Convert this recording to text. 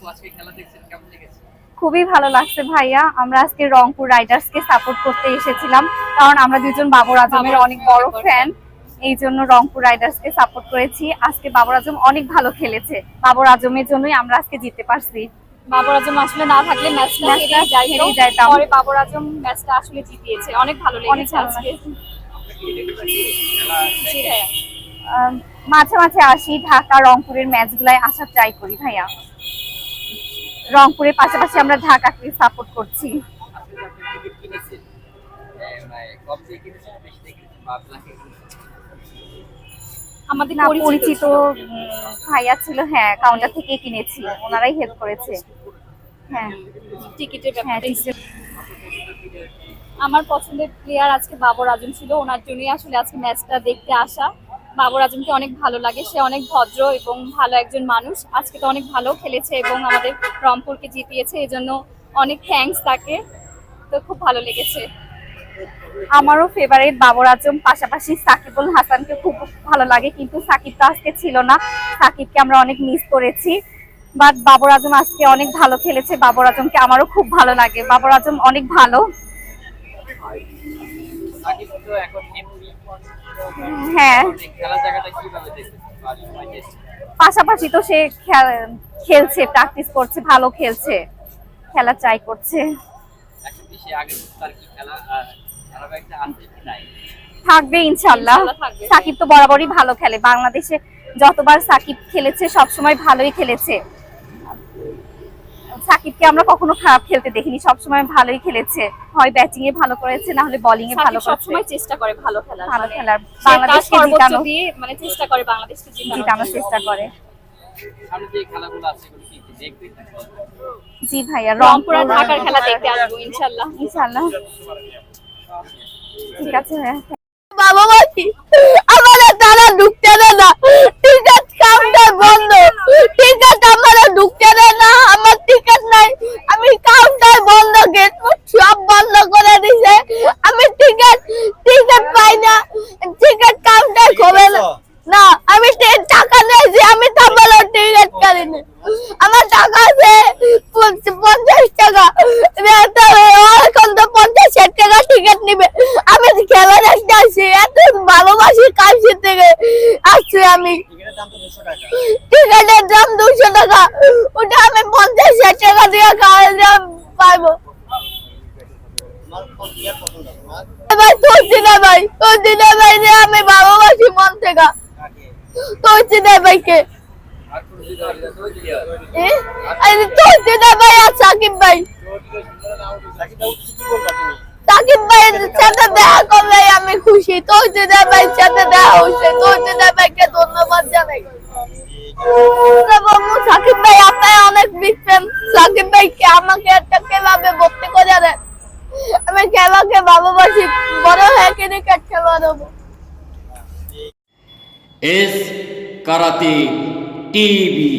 আপু আজকে খেলা দেখছেন কেমন লেগেছে? খুবই ভালো লাগছে ভাইয়া। আমরা আজকে রংপুর রাইডার্স কে সাপোর্ট করতে এসেছিলাম কারণ আমরা দুজন বাবর আজমের অনেক বড় ফ্যান এই জন্য রংপুর রাইডার্সকে সাপোর্ট করেছি। আজকে বাবর আজম অনেক ভালো খেলেছে। বাবর আজমের জন্যই আমরা আজকে জিততে পারছি। বাবর আজম আসলে না থাকলে ম্যাচটা হেরেই যাইতাম। পরে বাবর আজম ম্যাচটা আসলে জিতিয়েছে। অনেক ভালো লেগেছে আজকে। মাঝে মাঝে আসি ঢাকা রংপুরের ম্যাচগুলায় আসার ট্রাই করি ভাইয়া। রংপুরের পাশাপাশি আমরা ঢাকাকে সাপোর্ট করছি। আমাদের পরিচিত। ভাইয়া ছিল হ্যাঁ কাউন্টার থেকে কিনেছি। ওনারাই হেল্প করেছে। হ্যাঁ। টিকিটের হ্যাঁ টিকিটের আমার পছন্দের প্লেয়ার আজকে বাবর আজম ছিল। ওনার জন্যই আসলে আজকে ম্যাচটা দেখতে আসা। বাবর আজমকে অনেক ভালো লাগে। সে অনেক ভদ্র এবং ভালো একজন মানুষ। আজকে তো অনেক ভালো খেলেছে এবং আমাদের রংপুরকে জিতিয়েছে এই জন্য অনেক থ্যাঙ্কস তাকে। তো খুব ভালো লেগেছে। আমারও ফেভারিট বাবর আজম পাশাপাশি সাকিবুল হাসানকে খুব ভালো লাগে, কিন্তু সাকিব তো আজকে ছিল না। সাকিবকে আমরা অনেক মিস করেছি। বাট বাবর আজম আজকে অনেক ভালো খেলেছে। বাবর আজমকে আমারও খুব ভালো লাগে। বাবর আজম অনেক ভালো। সাকিব তো এখন হ্যাঁ? পাশাপাশি তো সে খেল- খেলছে প্র্যাকটিস করছে ভালো খেলছে খেলা ট্রাই করছে। থাকবে ইনশাল্লাহ। সাকিব তো বরাবরই ভালো খেলে। বাংলাদেশে যতবার সাকিব খেলেছে সবসময় ভালোই খেলেছে। সাকিবকে আমরা কখনো খারাপ খেলতে দেখিনি। সবসময় ভালোই খেলেছে। হয় ব্যাটিং এ ভালো করেছে না হলে বোলিং এ ভালো করেছে। সবসময় চেষ্টা করে ভালো খেলার। ভালো মানে খেলার। বাংলাদেশকে জিতানো। মানে চেষ্টা করে বাংলাদেশকে জিতানোর জন্য। চেষ্টা করে। জি ভাইয়া রংপুর আর ঢাকার খেলা দেখতে আসব ইনশাল্লাহ ইনশাল্লাহ ঠিক আছে বাবা মাসি আমার তারা ঢুকতে দেয় না টিকিট কাউন্টার বন্ধ টিকিট আমার ঢুকতে দেয় না আমার টিকিট নাই আমি কাউন্টার বন্ধ গেট সব বন্ধ করে দিছে আমি টিকিট টিকিট পাই না টিকিট কাউন্টার খোলে না না আমি টি- টাকা নিয়েছি আমি তো বলো টিকিট করিনি আমার টাকা আছে পঞ্চ- পঞ্চাশ টাকা এবার তো এখন তো পঞ্চাশ ষাট টাকা টিকিট নিবে আমি খেলা দেখতে আসছি এত কাছে থেকে আসছি আমি টিকিটের দাম দুশো টাকা। ওটা আমি পঞ্চাশ ষাট টাকা দিয়ে খাওয়া পারব এবার তুলসিদা ভাই তুলসিদা ভাই যে আমি ভালোবাসি মন থেকে। ভাইকে। দিকে হয়। এ? আরে তুলসিদা ভাই আর সাকিব ভাই। সাকিব ভাইয়ের সাথে দেখা করলে আমি খুশি। তুলসিদা ভাইয়ের সাথে দেখা হয়েছে তুলসিদা ভাইকে ধন্যবাদ জানাই সাকিব ভাই, আপনার অনেক বিগ ফ্যান সাকিব ভাইকে আমাকে একটা ক্লাবে ভর্তি করে দেন। আমি খেলাকে ভালোবাসি, বড় হয়ে ক্রিকেট খেলা দেবো। টিভি।